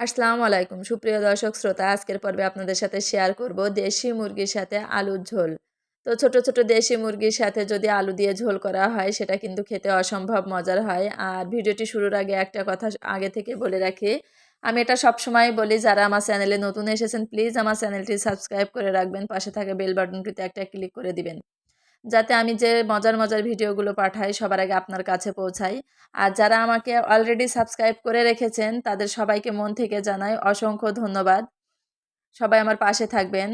আসসালামু আলাইকুম। সুপ্রিয় দর্শক, শ্রোতা, আজকের পর্বে আপনাদের সাথে শেয়ার করব দেশি মুরগির সাথে আলুর ঝোল। তো ছোট ছোট দেশি মুরগির সাথে যদি আলু দিয়ে ঝোল করা হয়, সেটা কিন্তু খেতে অসম্ভব মজার হয়। আর ভিডিওটি শুরুর আগে একটা কথা আগে থেকে বলে রাখি, আমি এটা সবসময় বলি, যারা আমার চ্যানেলে নতুন এসেছেন প্লিজ আমার চ্যানেলটি সাবস্ক্রাইব করে রাখবেন। পাশে থাকা বেল বাটনটিতে একটা ক্লিক করে দিবেন। যাতে আমি যে মজার মজার ভিডিওগুলো পাঠাই সবার আগে আপনার কাছে পৌঁছাই। আর যারা আমাকে অলরেডি সাবস্ক্রাইব করে রেখেছেন, তাদের সবাইকে মন থেকে জানাই অসংখ্য ধন্যবাদ। সবাই আমার পাশে থাকবেন,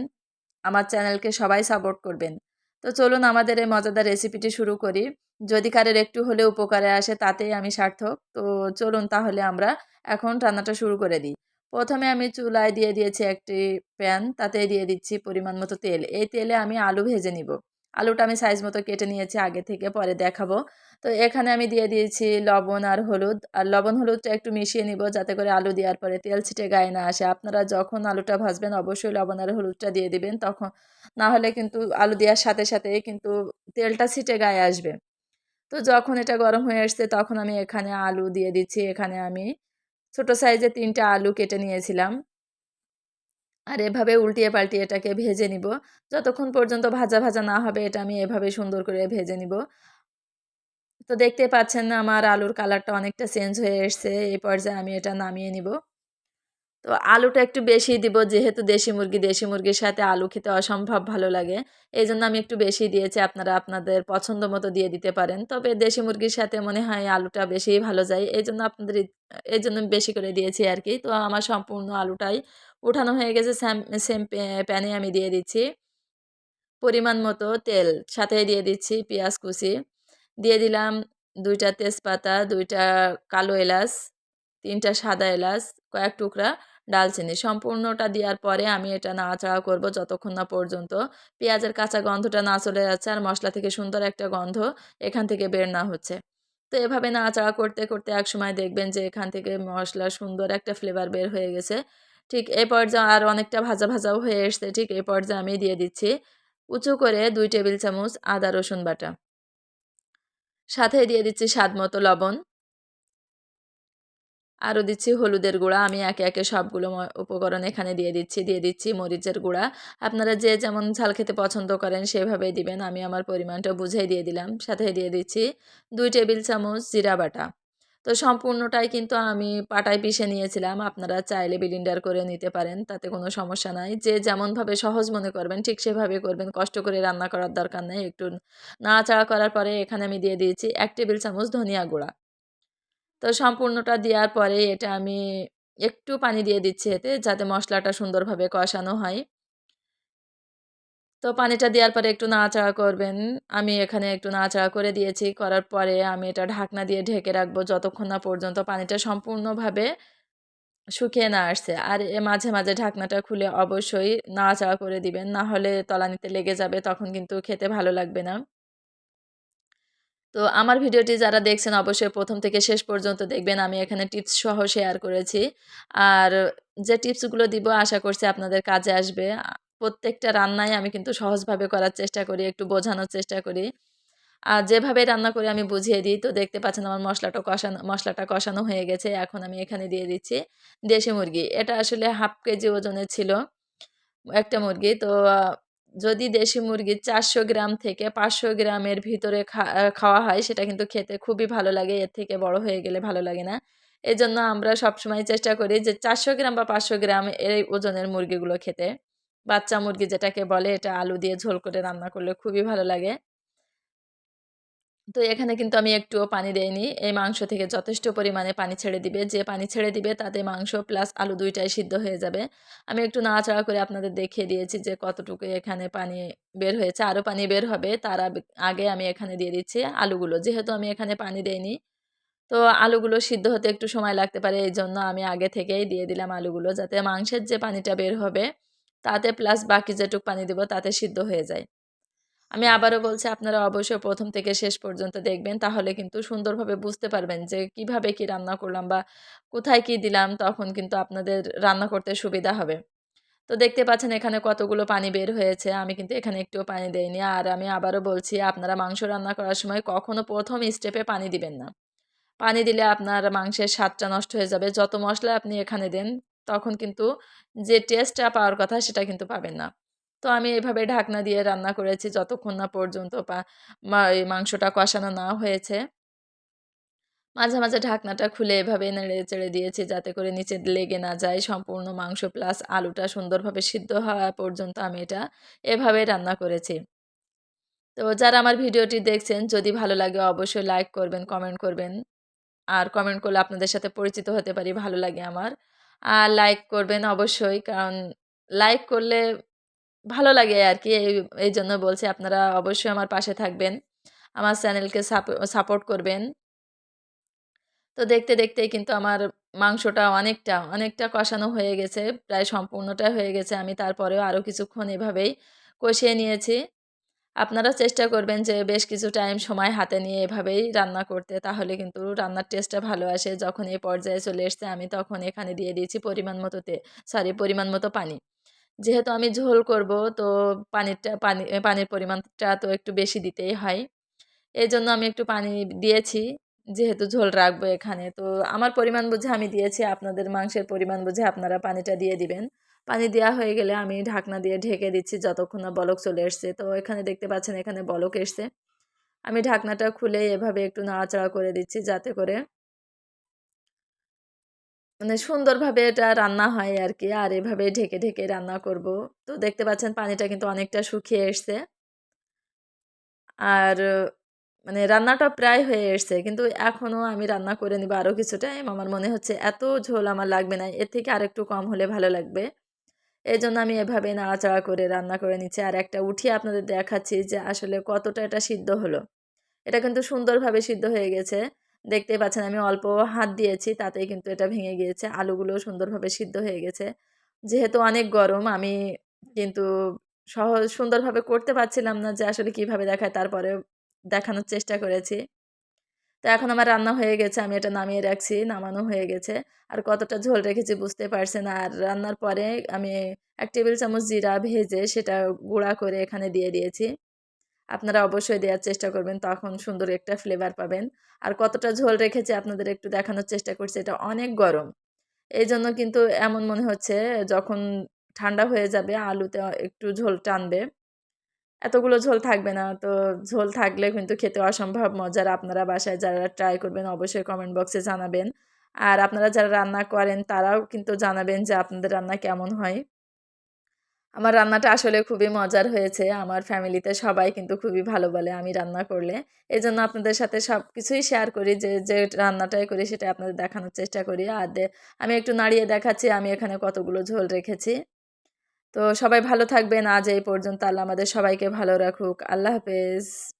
আমার চ্যানেলকে সবাই সাপোর্ট করবেন। তো চলুন আমাদের এই মজাদার রেসিপিটি শুরু করি। যদি কারের একটু হলে উপকারে আসে, তাতেই আমি সার্থক। তো চলুন তাহলে আমরা এখন রান্নাটা শুরু করে দিই। প্রথমে আমি চুলায় দিয়ে দিয়েছি একটি প্যান, তাতে দিয়ে দিচ্ছি পরিমাণ মতো তেল। এই তেলে আমি আলু ভেজে নিব। আলুটা আমি সাইজ মতো কেটে নিয়েছি আগে থেকে, পরে দেখাবো। তো এখানে আমি দিয়ে দিয়েছি লবণ আর হলুদ। আর লবণ হলুদটা একটু মিশিয়ে নিব যাতে করে আলু দেওয়ার পরে তেল ছিটে গায়ে না আসে। আপনারা যখন আলুটা ভাজবেন অবশ্যই লবণ আর হলুদটা দিয়ে দিবেন তখন। না হলে কিন্তু আলু দেওয়ার সাথে সাথে কিন্তু তেলটা ছিটে গায়ে আসবে। তো যখন এটা গরম হয়ে আসছে তখন আমি এখানে আলু দিয়ে দিচ্ছি। এখানে আমি ছোট সাইজে তিনটা আলু কেটে নিয়েছিলাম। আর এভাবে উল্টিয়ে পাল্টিয়ে এটাকে ভেজে নিব। যতক্ষণ পর্যন্ত ভাজা ভাজা না হবে, এটা আমি এভাবে সুন্দর করে ভেজে নিব। তো দেখতে পাচ্ছেন আমার আলুর কালারটা অনেকটা চেঞ্জ হয়ে এসছে। এই পর্যায়ে আমি এটা নামিয়ে নিব। তো আলুটা একটু বেশি দিব, যেহেতু দেশি মুরগি, দেশি মুরগির সাথে আলু খেতে অসম্ভব ভালো লাগে। এই জন্য আমি একটু বেশি দিয়েছি, আপনারা আপনাদের পছন্দ মতো দিয়ে দিতে পারেন। তবে দেশি মুরগির সাথে মনে হয় আলুটা বেশি ভালো যায়। এই জন্য আপনাদের এই জন্য বেশি করে দিয়েছি আর কি। তো আমার সম্পূর্ণ আলুটাই উঠানো হয়ে গেছে স্যাম, সেম প্যানে আমি দিয়ে দিচ্ছি। পরিমাণ মতো তেল, সাথে দিয়ে দিচ্ছি পেঁয়াজ কুচি। দিয়ে দিলাম দুইটা তেজপাতা, দুইটা কালো এলাচ, তিনটা সাদা এলাচ, কয়েক টুকরা ডালচিনি। সম্পূর্ণটা দেওয়ার পরে আমি এটা নাড়াচাড়া করব যতক্ষণ না পর্যন্ত। পেঁয়াজের কাঁচা গন্ধটা না চলে যাচ্ছে আর মশলা থেকে সুন্দর একটা গন্ধ এখান থেকে বের না হচ্ছে। তো এভাবে নাড়াচাড়া করতে করতে এক সময় দেখবেন যে এখান থেকে মশলা সুন্দর একটা ফ্লেভার বের হয়ে গেছে। ঠিক এই পর্যায়ে আর অনেকটা ভাজা ভাজাও হয়ে এসছে। ঠিক এই পর্যায়ে আমি দিয়ে দিচ্ছি উঁচু করে দুই টেবিল চামচ আদা, রসুন বাটা। সাথে দিয়ে দিচ্ছি স্বাদ মতো লবণ। আরও দিচ্ছি হলুদের গুঁড়া। আমি একে একে সবগুলো উপকরণ এখানে দিয়ে দিচ্ছি। দিয়ে দিচ্ছি মরিচের গুঁড়া। আপনারা যে যেমন ঝাল খেতে পছন্দ করেন সেভাবেই দিবেন। আমি আমার পরিমাণটা বুঝেই দিয়ে দিলাম। সাথে দিয়ে দিচ্ছি দুই টেবিল চামচ জিরা বাটা। তো সম্পূর্ণটাই কিন্তু আমি পাটায় পিষে নিয়েছিলাম। আপনারা চাইলে বিলিন্ডার করে নিতে পারেন, তাতে কোনো সমস্যা নাই। যে যেমনভাবে সহজ মনে করবেন, ঠিক সেভাবে করবেন। কষ্ট করে রান্না করার দরকার নেই। একটু নাড়াচাড়া করার পরে এখানে আমি দিয়ে দিয়েছি এক টেবিল চামচ ধনিয়া গুঁড়া। তো সম্পূর্ণটা দেওয়ার পরে এটা আমি একটু পানি দিয়ে দিচ্ছি এতে, যাতে মশলাটা সুন্দরভাবে কষানো হয়। তো পানিটা দেওয়ার পরে একটু নাড়াচাড়া করবেন। আমি এখানে একটু নাড়াচাড়া করে দিয়েছি। করার পরে আমি এটা ঢাকনা দিয়ে ঢেকে রাখব যতক্ষণ না পর্যন্ত পানিটা সম্পূর্ণভাবে শুকিয়ে না আসছে। আর এ মাঝে মাঝে ঢাকনাটা খুলে অবশ্যই নাড়াচাড়া করে দিবেন। না হলে তলানিতে লেগে যাবে, তখন কিন্তু খেতে ভালো লাগবে না। তো আমার ভিডিওটি যারা দেখছেন অবশ্যই প্রথম থেকে শেষ পর্যন্ত দেখবেন। আমি এখানে টিপস সহ শেয়ার করেছি। আর যে টিপসগুলো দিব, আশা করছি আপনাদের কাজে আসবে। প্রত্যেকটা রান্নায় আমি কিন্তু সহজভাবে করার চেষ্টা করি, একটু বোঝানোর চেষ্টা করি। আর যেভাবে রান্না করে আমি বুঝিয়ে দিই, তো দেখতে পাচ্ছেন আমার মশলাটা কষানো মশলাটা কষানো হয়ে গেছে, এখন আমি এখানে দিয়ে দিচ্ছি দেশি মুরগি। এটা আসলে হাফ কেজি ওজনের ছিল একটা মুরগি, তো যদি দেশি মুরগি চারশো গ্রাম থেকে পাঁচশো গ্রামের ভিতরে খাওয়া হয়, সেটা কিন্তু খেতে খুবই ভালো লাগে, এর থেকে বড় হয়ে গেলে ভালো লাগে না। এজন্য জন্য আমরা সবসময় চেষ্টা করি যে চারশো গ্রাম বা পাঁচশো গ্রাম এই ওজনের মুরগিগুলো খেতে। বাচ্চা মুরগি যেটাকে বলে, এটা আলু দিয়ে ঝোল করে রান্না করলে খুবই ভালো লাগে। তো এখানে কিন্তু আমি একটুও পানি দেইনি। এই মাংস থেকে যথেষ্ট পরিমাণে পানি ছেড়ে দিবে। যে পানি ছেড়ে দিবে, তাতে মাংস প্লাস আলু দুইটাই সিদ্ধ হয়ে যাবে। আমি একটু নাড়াচাড়া করে আপনাদের দেখিয়ে দিয়েছি যে কতটুকু এখানে পানি বের হয়েছে। আরও পানি বের হবে, তার আগে আমি এখানে দিয়ে দিচ্ছি আলুগুলো। যেহেতু আমি এখানে পানি দেইনি, তো আলুগুলো সিদ্ধ হতে একটু সময় লাগতে পারে। এই জন্য আমি আগে থেকেই দিয়ে দিলাম আলুগুলো, যাতে মাংসের যে পানিটা বের হবে তাতে প্লাস বাকি যেটুক পানি দেবো তাতে সিদ্ধ হয়ে যায়। আমি আবারও বলছি, আপনারা অবশ্যই প্রথম থেকে শেষ পর্যন্ত দেখবেন, তাহলে কিন্তু সুন্দরভাবে বুঝতে পারবেন যে কীভাবে কি রান্না করলাম বা কোথায় কি দিলাম, তখন কিন্তু আপনাদের রান্না করতে সুবিধা হবে। তো দেখতে পাচ্ছেন এখানে কতগুলো পানি বের হয়েছে, আমি কিন্তু এখানে একটুও পানি দেইনি। আর আমি আবারও বলছি, আপনারা মাংস রান্না করার সময় কখনো প্রথম স্টেপে পানি দিবেন না। পানি দিলে আপনার মাংসের স্বাদটা নষ্ট হয়ে যাবে। যত মশলা আপনি এখানে দেন তখন কিন্তু যে টেস্টটা পাওয়ার কথা সেটা কিন্তু পাবেন না। তো আমি এভাবে ঢাকনা দিয়ে রান্না করেছি যতক্ষণ না পর্যন্ত মাংসটা কষানো না হয়েছে। মাঝে মাঝে ঢাকনাটা খুলে এভাবে নেড়ে চেড়ে দিয়েছি যাতে করে নিচে লেগে না যায় সম্পূর্ণ মাংস প্লাস আলুটা সুন্দরভাবে সিদ্ধ হওয়া পর্যন্ত আমি এটা এভাবে রান্না করেছি। তো যারা আমার ভিডিওটি দেখছেন, যদি ভালো লাগে অবশ্যই লাইক করবেন কমেন্ট করবেন। আর কমেন্ট করলে আপনাদের সাথে পরিচিত হতে পারি, ভালো লাগে আমার। আর লাইক করবেন অবশ্যই। কারণ লাইক করলে ভালো লাগে আর কি এই জন্য বলছি আপনারা অবশ্যই আমার পাশে থাকবেন। আমার চ্যানেলকে সাপোর্ট করবেন। তো দেখতে, দেখতেই কিন্তু আমার মাংসটা অনেকটা অনেকটা কষানো হয়ে গেছে। প্রায় সম্পূর্ণটা হয়ে গেছে। আমি তারপরেও আরও কিছুক্ষণ এভাবেই কষিয়ে নিয়েছি। আপনারা চেষ্টা করবেন যে বেশ কিছু টাইম সময় হাতে নিয়ে এভাবেই রান্না করতে, তাহলে কিন্তু রান্নার টেস্টটা ভালো আসে। যখন এই পর্যায়ে চলে এসছে, আমি তখন এখানে দিয়ে দিয়েছি পরিমাণ মতো তে সরি পরিমাণ মতো পানি। যেহেতু আমি ঝোল করব, তো পানিরটা, পানি পানির পরিমাণটা তো একটু বেশি দিতেই হয়। এই জন্য আমি একটু পানি দিয়েছি, যেহেতু ঝোল রাখব এখানে। তো আমার পরিমাণ বুঝে আমি দিয়েছি, আপনাদের মাংসের পরিমাণ বুঝে আপনারা পানিটা দিয়ে দিবেন। পানি দেওয়া হয়ে গেলে আমি ঢাকনা দিয়ে ঢেকে দিচ্ছি যতক্ষণ না বলক চলে এসছে। তো এখানে দেখতে পাচ্ছেন এখানে বলক এসছে। আমি ঢাকনাটা খুলে এভাবে একটু নাড়াচাড়া করে দিচ্ছি যাতে করে মানে সুন্দরভাবে এটা রান্না হয় আর কি আর এভাবে ঢেকে ঢেকে রান্না করব। তো দেখতে পাচ্ছেন পানিটা কিন্তু অনেকটা শুকিয়ে এসছে। আর মানে রান্নাটা প্রায় হয়ে এসছে। কিন্তু এখনও আমি রান্না করে নিব আরও কিছু টাইম আমার মনে হচ্ছে এত ঝোল আমার লাগবে না। এর থেকে আরেকটু কম হলে ভালো লাগবে। এই জন্য আমি এভাবে নাড়াচাড়া করে রান্না করে নিচ্ছি। আর একটা উঠিয়ে আপনাদের দেখাচ্ছি যে আসলে কতটা এটা সিদ্ধ হলো। এটা কিন্তু সুন্দরভাবে সিদ্ধ হয়ে গেছে। দেখতেই পাচ্ছেন আমি অল্প হাত দিয়েছি, তাতেই কিন্তু এটা ভেঙে গিয়েছে। আলুগুলো সুন্দরভাবে সিদ্ধ হয়ে গেছে। যেহেতু অনেক গরম, আমি কিন্তু সহজ, সুন্দরভাবে করতে পারছিলাম না যে আসলে কীভাবে দেখায়। তারপরে দেখানোর চেষ্টা করেছি। তো এখন আমার রান্না হয়ে গেছে, আমি এটা নামিয়ে রাখছি, নামানো হয়ে গেছে। আর কতটা ঝোল রেখেছি বুঝতে পারছেন আর রান্নার পরে আমি এক টেবিল চামচ জিরা ভেজে সেটা গুঁড়া করে এখানে দিয়ে দিয়েছি। আপনারা অবশ্যই দেওয়ার চেষ্টা করবেন, তখন সুন্দর একটা ফ্লেভার পাবেন। আর কতটা ঝোল রেখেছি আপনাদের একটু দেখানোর চেষ্টা করছি, এটা অনেক গরম। এই জন্য কিন্তু এমন মনে হচ্ছে, যখন ঠান্ডা হয়ে যাবে, আলুতে একটু ঝোল টানবে এতগুলো ঝোল থাকবে না। তো ঝোল থাকলে কিন্তু খেতে অসম্ভব মজার। আপনারা বাসায় যারা ট্রাই করবেন, অবশ্যই কমেন্ট বক্সে জানাবেন। আর আপনারা যারা রান্না করেন, তারাও কিন্তু জানাবেন যে আপনাদের রান্না কেমন হয়। আমার রান্নাটা আসলে খুবই মজার হয়েছে। আমার ফ্যামিলিতে সবাই কিন্তু খুবই ভালো বলে আমি রান্না করলে। এই জন্য আপনাদের সাথে সব কিছুই শেয়ার করি, যে যে রান্নাটাই করি সেটা আপনাদের দেখানোর চেষ্টা করি। আর আমি একটু নাড়িয়ে দেখাচ্ছি, আমি এখানে কতগুলো ঝোল রেখেছি। তো সবাই ভালো থাকবেন। আজ এই পর্যন্ত আল্লাহ আমাদের সবাইকে ভালো রাখুক। আল্লাহ হাফেজ।